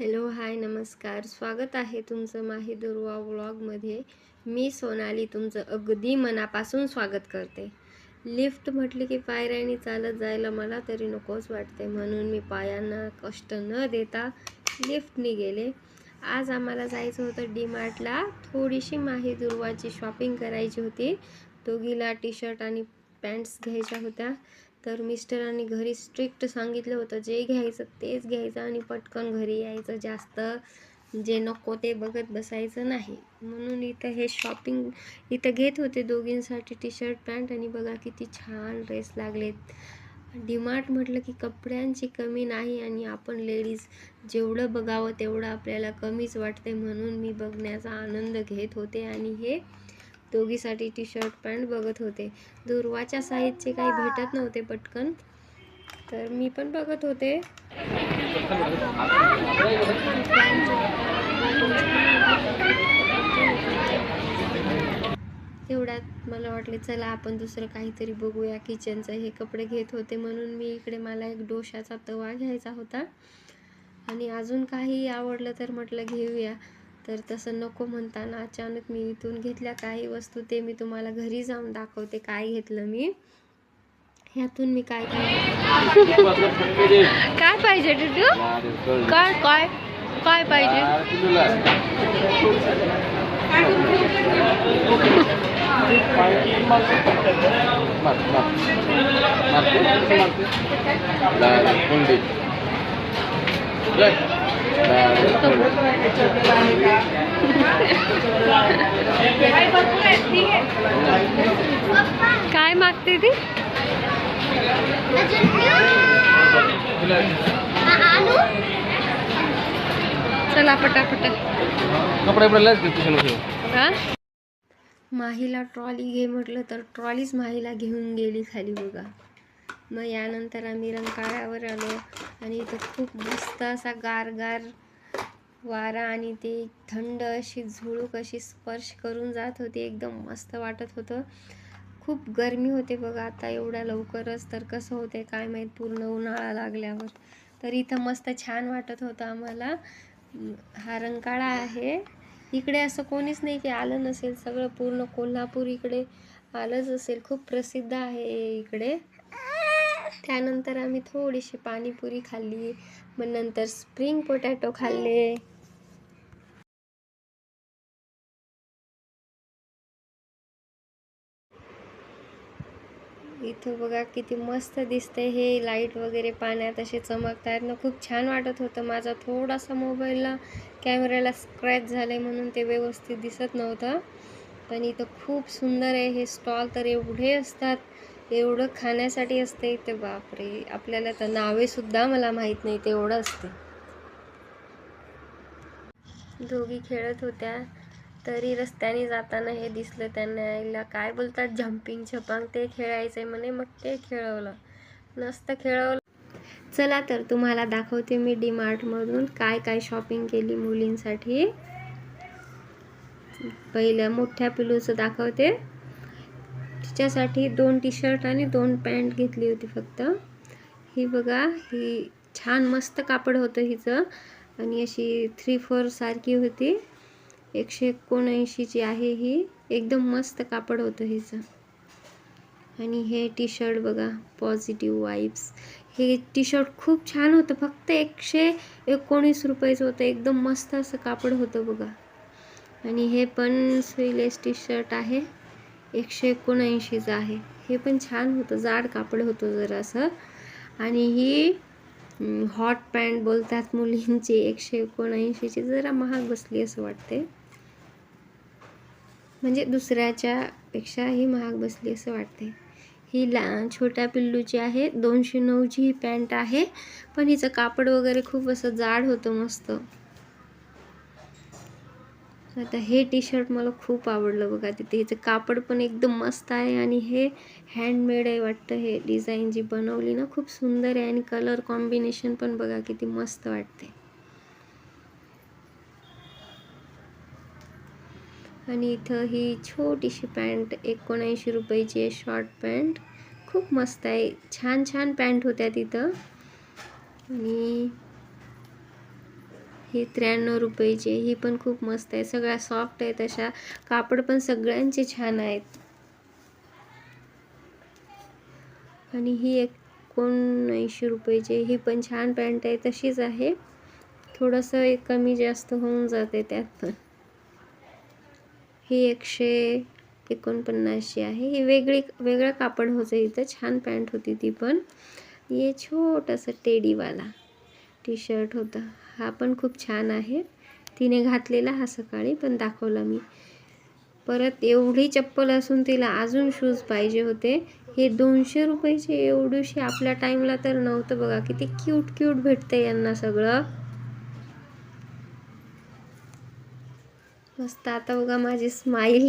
Hello hi नमस्कार. स्वागत आहे तुमचं माही दुर्वा व्लॉगमध्ये. मी सोनाली तुमचं अगदी मनापासून स्वागत करते. लिफ्ट म्हटली की पायऱ्याने चालत जायला मला तरी नकोच वाटते. म्हणून मी पायांना कष्ट न देता लिफ्टने गेले. आज आम्हाला जायचं होतं डी मार्टला थोडीशी माही दुर्वाची शॉपिंग करायची होती. दोघीला टी शर्ट आणि पॅन्ट्स घ्यायच्या होत्या. तर मिस्टरांनी घरी स्ट्रिक्ट सांगितलं होतं जे घ्यायचं तेच घ्यायचं आणि पटकन घरी यायचं जास्त. जे नको ते बघत बसायचं नाही. म्हणून इथं हे शॉपिंग इथं घेत होते दोघींसाठी टी शर्ट पॅन्ट आणि बघा किती छान ड्रेस लागलेत. डिमार्ट म्हटलं की कपड्यांची कमी नाही आणि आपण लेडीज जेवढं बघावं तेवढं आपल्याला कमीच वाटते म्हणून मी बघण्याचा आनंद घेत होते. आणि हे दोघीसाठी टी शर्ट पॅन्ट बघत होते. दुर्वाच्या साईजचे काही भेटत नव्हते पटकन. तर मी पण बघत होते. तेवढ्यात मला वाटले चला आपण दुसरं काहीतरी बघूया किचनचं. हे कपडे घेत होते म्हणून मी इकडे मला एक डोशाचा तवा घ्यायचा होता. आणि अजून काही आवडलं तर म्हटलं घेऊया. तर तसं नको म्हणताना अचानक मी इथून घेतल्या काही वस्तू ते मी तुम्हाला घरी जाऊन दाखवते काय घेतलं मी. ह्यातून मी काय काय काय पाहिजे टुटू काय काय काय पाहिजे? काय मागते ती? चला पटापट. कपडे हा? माहीला ट्रॉली घे म्हटलं तर ट्रॉलीच माहीला घेऊन गेली खाली बघा. मग यानंतर आम्ही रंकाळ्यावर आलो आणि इथं खूप मस्त असा गार गार वारा आणि ते थंड अशी झुळूक अशी स्पर्श करून जात होती एकदम मस्त वाटत होतं. खूप गरमी होते बघा आता एवढ्या लवकरच तर कसं होते काय माहीत पूर्ण उन्हाळा लागल्यावर. तर इथं मस्त छान वाटत होतं आम्हाला. हा रंकाळा आहे. इकडे असं कोणीच नाही की आलं नसेल सगळं पूर्ण कोल्हापूर इकडे आलंच असेल. खूप प्रसिद्ध आहे इकडे. त्यानंतर आम्ही थोडीशी पाणीपुरी खाल्ली. मग नंतर स्प्रिंग पोटॅटो खाल्ले. इथं बघा किती मस्त दिसते हे. लाइट वगैरे पाण्यात असे चमकतायत ना खूप छान वाटत होतं. माझा थोडासा मोबाईलला कॅमेऱ्याला स्क्रॅच झाले म्हणून ते व्यवस्थित दिसत नव्हतं. पण इथं खूप सुंदर आहे. हे स्टॉल तर एवढे असतात. एवढं खाण्यासाठी असते ते बापरे. आपल्याला तर नावेसुद्धा मला माहीत नाही तेवढं असते. दोघी खेळत होत्या तरी रस्त्याने जाताना हे दिसलं त्यांना आईला. काय बोलतात जम्पिंग छपांग ते खेळायचंय म्हणे मग ते खेळवलं. नसतं खेळवलं. चला तर तुम्हाला दाखवते मी डी मार्टमधून काय काय शॉपिंग केली मुलींसाठी. पहिलं मोठ्या पिलूचं दाखवते. तिच्यासाठी दोन टी शर्ट आणि दोन पॅन्ट घेतली होती फक्त. ही बघा ही छान मस्त कापड होतं हिचं. आणि अशी थ्री फोर सारखी होती. एकशे एकोणऐंशीची आहे ही. एकदम मस्त कापड होतं हिचं. आणि हे टी शर्ट बघा पॉझिटिव्ह वाईब्स हे टी शर्ट खूप छान होतं. फक्त एकशे एकोणीस रुपयाचं होतं. एकदम मस्त असं कापड होतं बघा. आणि हे पण स्लीवलेस टी शर्ट आहे. एकशे एकोणऐंशीचं आहे. हे पण छान होतं जाड कापड होतं जरासं. आणि ही हॉट पॅन्ट बोलतात मुलींची एकशे एकोणऐंशीची. जरा महाग बसली असं वाटते म्हणजे दुसऱ्याच्या पेक्षा ही महाग बसली असं वाटते ही ला छोट्या पिल्लूची आहे दोनशे नऊची ही पॅन्ट आहे. पण हिचं कापड वगैरे खूप असं जाड होतं मस्त. आता हे टी शर्ट मला खूप आवडलं बघा तिथे. हिचं कापड पण एकदम मस्त आहे आणि हे हँडमेड आहे वाटतं. हे डिझाईन जी बनवली ना खूप सुंदर आहे आणि कलर कॉम्बिनेशन पण बघा किती मस्त वाटते. आणि इथं ही छोटीशी पॅन्ट एकोणऐंशी रुपयाची आहे शॉर्ट पॅन्ट. खूप मस्त आहे. छान छान पॅन्ट होत्या तिथं. आणि ही त्र्याण्णव रुपयेचे ही पण खूप मस्त आहे. सगळ्या सॉफ्ट आहेत अशा. कापड पण सगळ्यांचे छान आहेत. आणि ही एकोणऐंशी रुपयाची ही पण छान पॅन्ट आहे. तशीच आहे. थोडंसं कमी जास्त होऊन जाते त्यात पण. ही एकशे एकोणपन्नासची आहे. ही वेगळी वेगळं कापड होतं इथं. छान पॅन्ट होती ती पण. हे छोटंसं टेडीवाला. टी शर्ट होता. हा पण खूप छान आहे. तिने घातलेला हा सकाळी पण दाखवला मी. परत एवढी चप्पल असून तिला अजून शूज पाहिजे होते. हे दोनशे रुपयाचे एवढीशी आपल्या टाईमला तर नव्हतं बघा. किती क्यूट क्यूट भेटतं यांना सगळं. मस्त आता बघा माझी स्माईल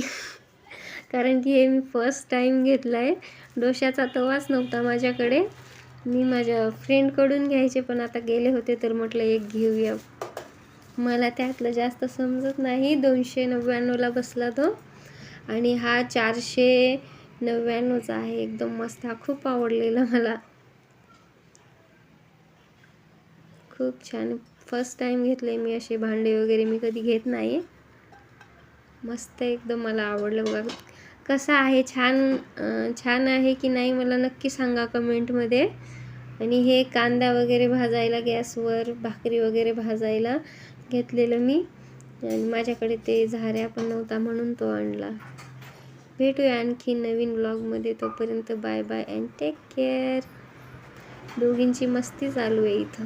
कारण की हे मी फर्स्ट टाईम घेतलं आहे डोशाचा तवाच नव्हता माझ्याकडे. मी माझ्या फ्रेंडकडून घ्यायचे पण आता गेले होते तर म्हटलं एक घेऊया. मला त्यातलं जास्त समजत नाही. दोनशे नव्याण्णवला बसला तो. आणि हा चारशे नव्याण्णवचा आहे. एकदम मस्त. हा खूप आवडलेला मला. खूप छान. फर्स्ट टाईम घेतले मी असे भांडे वगैरे मी कधी घेत नाही. मस्त एकदम मला आवडलं बघा. कसं आहे? छान छान आहे की नाही मला नक्की सांगा कमेंटमध्ये. आणि हे कांदा वगैरे भाजायला गॅसवर भाकरी वगैरे भाजायला घेतलेलं मी. आणि माझ्याकडे ते झाऱ्या पण नव्हता म्हणून तो आणला. भेटूया आणखी नवीन ब्लॉगमध्ये. तोपर्यंत bye bye and take care. दोघींची मस्ती चालू आहे इथं.